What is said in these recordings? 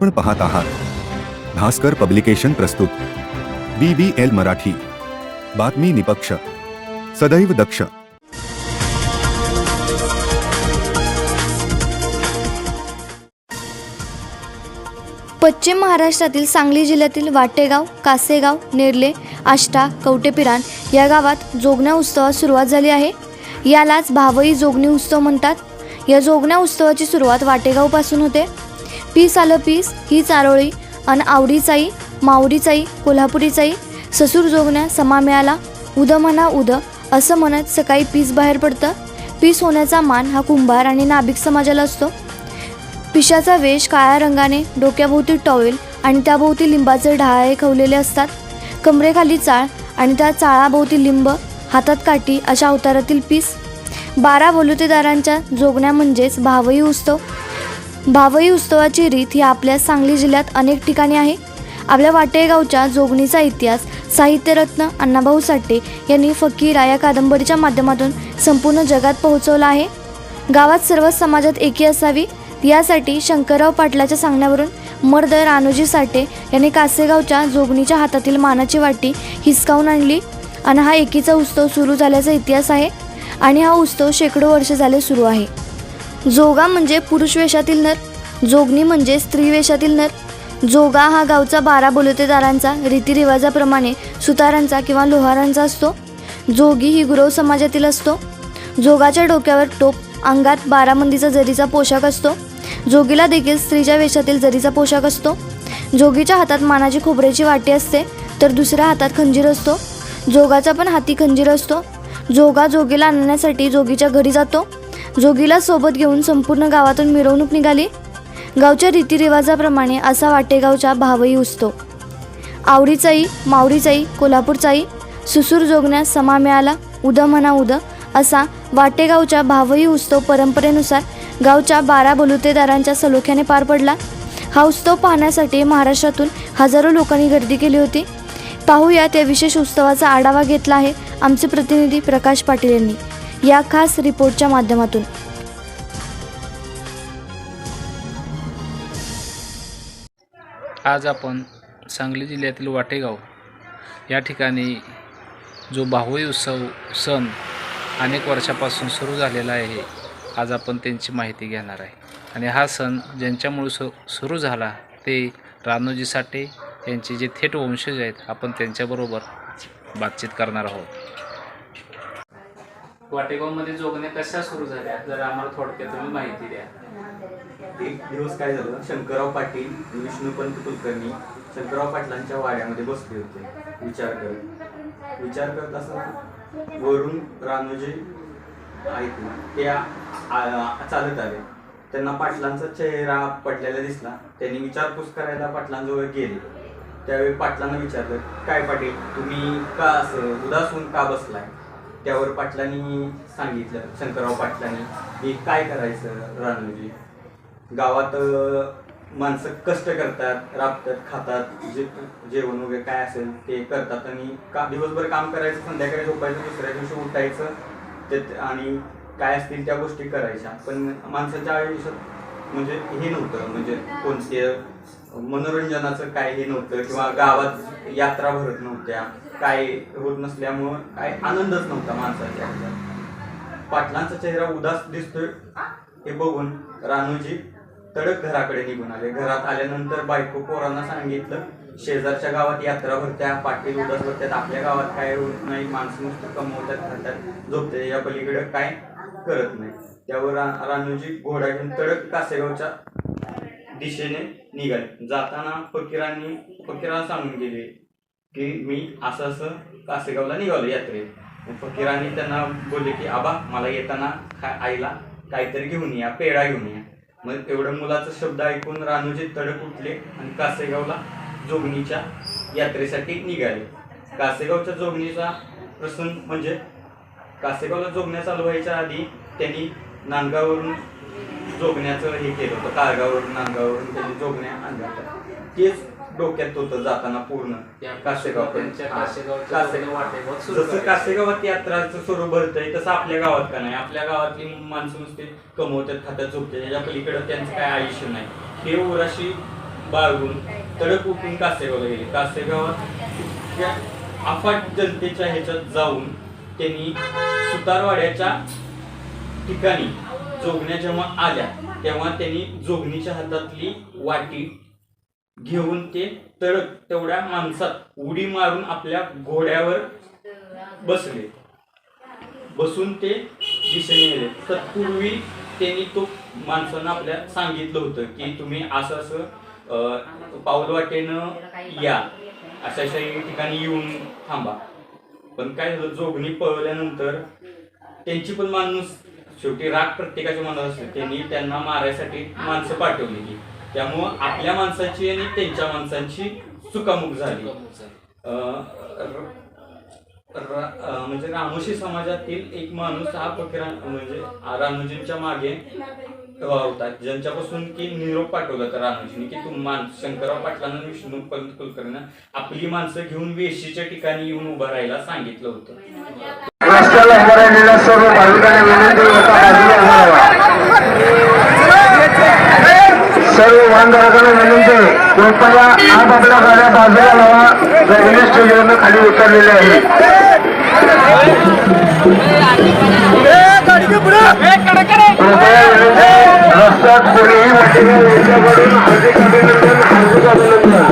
आपण पाहत आहात. भास्कर पब्लिकेशन प्रस्तुत. B B L Marathi. बातमी निपक्ष. सदैव दक्ष. पश्चिम महाराष्ट्रातील सांगली जिल्ह्यातील वाटेगाव कासेगाव नेरले आष्टा कवटेपिरान या गावात जोगण्या उत्सवास सुरुवात झाली आहे. यालाच भावई जोगणी उत्सव म्हणतात. या जोगण्या उत्सवाची सुरुवात वाटेगावपासून होते. पीस आलं पीस ही चारोळी अन आवडीचाई मावडीचाई कोल्हापुरीचाई ससूर जोगण्या समा मिळाला. उद म्हणा उद असं म्हणत सकाळी पीस बाहेर पडतं. पीस होण्याचा मान हा कुंभार आणि नाभिक समाजाला असतो. पिशाचा वेश काळ्या रंगाने डोक्याभोवती टॉवेल आणि त्याभोवती लिंबाचे ढाळे खवलेले असतात. कमरेखाली चाळ आणि त्या चाळाभोवती लिंब हातात काठी अशा अवतारातील पीस. बारा बलुतेदारांच्या जोगण्या म्हणजेच भावही उत्सव भावई उत्सवाची रीत ही आपल्या सांगली जिल्ह्यात अनेक ठिकाणी आहे. आपल्या वाटेगावच्या जोगणीचा इतिहास साहित्यरत्न अण्णाभाऊ साठे यांनी फकीरा या कादंबरीच्या माध्यमातून संपूर्ण जगात पोहोचवला आहे. गावात सर्व समाजात एकी असावी यासाठी शंकरराव पाटलाच्या सांगण्यावरून मर्द रानोजी साठे यांनी कासेगावच्या जोगणीच्या हातातील मानाची वाटी हिसकावून आणली आणि हा एकीचा उत्सव सुरू झाल्याचा इतिहास आहे आणि हा उत्सव शेकडो वर्ष झाले सुरू आहे. जोगा म्हणजे पुरुष वेशातील नर जोगणी म्हणजे स्त्री वेशातील नर. जोगा हा गावचा बारा बोलतेदारांचा रीतिरिवाजाप्रमाणे सुतारांचा किंवा लोहारांचा असतो. जोगी ही गुरव समाजातील असतो. जोगाच्या डोक्यावर टोप अंगात बारामंदीचा जरीचा पोशाख असतो. जोगीला देखील स्त्रीच्या वेशातील जरीचा पोशाख असतो. जोगीच्या हातात मानाची खोबऱ्याची वाटी असते तर दुसऱ्या हातात खंजीर असतो. जोगाचा पण हाती खंजीर असतो. जोगा जोगीला आणण्यासाठी जोगीच्या घरी जातो. जोगीला सोबत घेऊन संपूर्ण गावातून मिरवणूक निघाली. गावच्या रीतिरिवाजाप्रमाणे असा वाटेगावच्या भावई उसतो. आवडीचाई मावडीचाई कोल्हापूरचाई सुसूर जोगण्यास समा मिळाला. उद म्हणा उद असा वाटेगावच्या भावई उत्सव परंपरेनुसार गावच्या बारा बलुतेदारांच्या सलोख्याने पार पडला. हा उत्सव पाहण्यासाठी महाराष्ट्रातून हजारो लोकांनी गर्दी केली होती. पाहूया त्या विशेष उत्सवाचा आढावा घेतला आहे आमचे प्रतिनिधी प्रकाश पाटील यांनी. या खास रिपोर्टच्या माध्यमातून. आज आपण सांगली जिल्ह्यातील वाटेगाव या ठिकाणी जो भावई उत्सव सण अनेक वर्षापासून सुरू झालेला आहे आज आपण त्यांची माहिती घेणार आहे. आणि हा सण ज्यांच्यामुळे सु सुरू झाला ते रानोजी साठे यांचे जे थेट वंशज आहेत आपण त्यांच्याबरोबर बातचीत करणार आहोत. वाटेगावमध्ये जोगण्या कशा सुरू झाल्या जर आम्हाला थोडक्यात तुम्ही माहिती द्या. एक दिवस काय झालं शंकरराव पाटील विष्णुपंत कुलकर्णी शंकरराव पाटलांच्या वाड्यामध्ये बसले होते. विचार करत. विचार करत असताना वरून रानोजी ऐकून ते चालत आले. त्यांना पाटलांचा चेहरा पडलेला दिसला. त्यांनी विचारपूस करायला पाटलांजवळ गेले. त्यावेळी पाटलांना विचारलं काय पाटील तुम्ही का असं उदास होऊन का बसलाय? त्यावर पाटलांनी सांगितलं शंकरराव पाटलांनी की काय करायचं रानोजी गावात माणसं कष्ट करतात राबतात खातात जे जेवण वगैरे काय असेल ते करतात आणि का दिवसभर काम करायचं संध्याकाळी झोपायचं दुसऱ्या दिवशी उठायचं ते आणि काय असतील त्या गोष्टी करायच्या. पण माणसाच्या आयुष्यात म्हणजे हे नव्हतं म्हणजे कोणते मनोरंजनाचं काय हे नव्हतं किंवा गावात यात्रा भरत नव्हत्या काय होत नसल्यामुळं काय आनंदच नव्हता माणसाच्या पाटलांचा चेहरा उदास दिसतोय हे बघून रानूजी तडक घराकडे निघून आले. घरात आल्यानंतर बायको पोरांना सांगितलं शेजारच्या गावात यात्रा भरत्या पाटील उदास भरत्यात आपल्या गावात काय होत नाही माणसं नुसतं कमवतात खातात झोपते या पलीकडे काय करत नाही. त्यावर रानूजी घोडा घेऊन तडक कासेगावच्या दिशेने निघाले. जाताना फकीरांनी फकीरांना सांगून गेले की मी असं असं कासेगावला निघालो यात्रेत. फकीरांनी त्यांना बोलले की आबा मला येताना खा आईला काहीतरी घेऊन या पेढा घेऊन या. मग एवढं मुलाचा शब्द ऐकून रानूजी तडक उठले आणि कासेगावला जोगणीच्या यात्रेसाठी निघाले. कासेगावच्या जोगणीचा प्रसंग म्हणजे कासेगावला जोगण्या चालू व्हायच्या आधी त्यांनी नांदगाववरून जोगण्याचं हे केलं होतं कारगाववरून नांदगाववरून त्यांनी जोगण्या आणल्या होत्या. तेच डोक्यात होतं जाताना पूर्ण. कासेगावपर्यंत. त्यांच्या जसं. कासेगावात यात्राचं स्वरूप भरतंय तसं आपल्या गावात का नाही? आपल्या गावातली माणसं नुसते कमवतात खात्यात झोपतात याच्या पलीकडे त्यांचं काय आयुष्य नाही. हे उराशी बाळगून तडक उठून कासेगावला गेले. कासेगावात अफाट जनतेच्या ह्याच्यात जाऊन त्यांनी सुतारवाड्याच्या ठिकाणी जोगण्या जेव्हा आल्या तेव्हा त्यांनी जोगणीच्या हातातली वाटी घेऊन ते तडक तेवढ्या माणसात उडी मारून आपल्या घोड्यावर बसले. बसून ते दिशेने गेले. तत्पूर्वी त्यांनी तो माणसानं आपल्या सांगितलं होतं की तुम्ही असं असं अं, पाऊल वाटेनं या. अशा अशा ठिकाणी येऊन थांबा. पण काय झालं? जोगणी पळवल्यानंतर त्यांची पण माणूस शेवटी राग प्रत्येकाच्या मनात असते. त्यांनी त्यांना मारायसाठी माणसं पाठवलेली. त्यामुळं आपल्या माणसाची आणि त्यांच्या माणसांची चुकामुक झाली. म्हणजे रामोशी समाजातील एक माणूस हा फकीरा म्हणजे रामोजींच्या मागे होता. ज्यांच्यापासून की निरोप पाठवला होता रामोजीने की तू मान शंकरराव पाटलांना विष्णू पंत कुलकर्णीनं आपली माणसं घेऊन वेशीच्या ठिकाणी येऊन उभं राहायला सांगितलं होतं. रस्त्याला सर्व भाविकांना विनंती होता बाजूला उभं सर्व वाहनधारकांना विनंती कृपया आप आपल्या गाड्या बाजूला लावा रेल्वे स्टेशनवरून खाली उतरलेले आहे. आहे, रस्त्यात कोणीही मटेरियल यांच्याकडून हार्दिक अभिनंदन हार्दिक अभिनंदन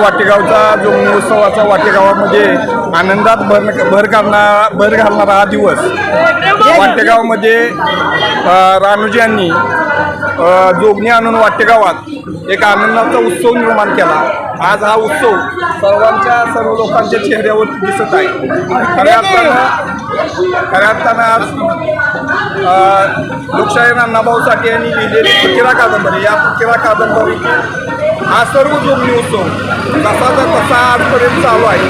वाटेगावचा जो उत्सवाचा वाटेगावामध्ये म्हणजे आनंदात भर भर घालणार भर घालणारा हा दिवस. वाटेगावमध्ये अ, रानूजी यांनी जोगणी आणून वाटेगावात एक आनंदाचा उत्सव निर्माण केला. आज हा उत्सव सर्वांच्या सर्व लोकांच्या चेहऱ्यावर दिसत आहे. खऱ्या अर्थानं खऱ्या अर्थानं आज लोकशाहीर अण्णाभाऊ साठे यांनी लिहिलेली फकिरा कादंबरी. या फकिरा कादंबरी हा सर्व जोडणी उत्सव तसाचा तसा आजपर्यंत चालू आहे.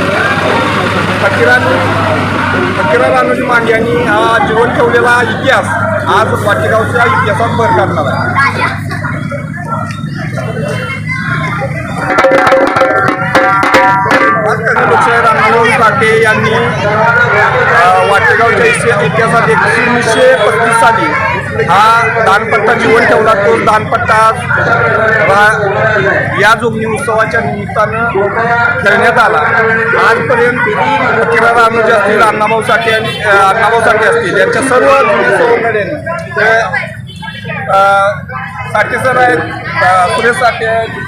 फकीरांनी फकीरा रानोजी मांडे यांनी हा जीवन ठेवलेला इतिहास आज वाटेगावच्या इतिहासात भर काढणार आहे. लोकशाहीर साठे यांनी वाटेगावच्या इतिहासात एकोणीसशे पस्तीस साली हा दानपट्टा जीवन ठेवला. तो दानपट्टा या जोगणी उत्सवाच्या निमित्तानं खेळण्यात आला. आजपर्यंत फकीरा जे असतील अण्णाभाऊ साठे आणि अण्णाभाऊ साठे असतील यांच्या सर्व जोगणी साठे सर आहेत सुरेश साठे आहेत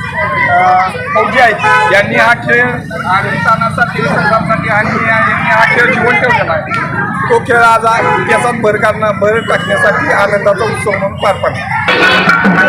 फौजी आहेत. यांनी हा खेळ अफगाणिस्तानासाठी संघासाठी आणि यांनी हा खेळ जीवन ठेवलेला आहे. तो खेळ आज इतिहासात भर काढणं भर टाकण्यासाठी आनंदाचा उत्सव म्हणून पार पडला.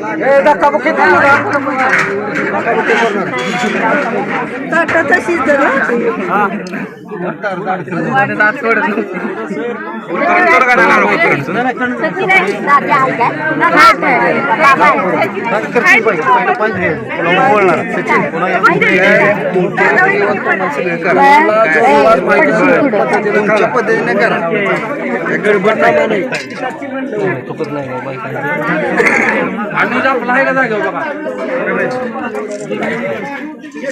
ਇਹ ਦਾ ਕਬ ਕਿੱਥੇ ਲਗਾ? तुमच्या पद्धतीने करा गडबड नाही चुकत नाही अनुजा आपला आहे का जागेवर बघा नवीन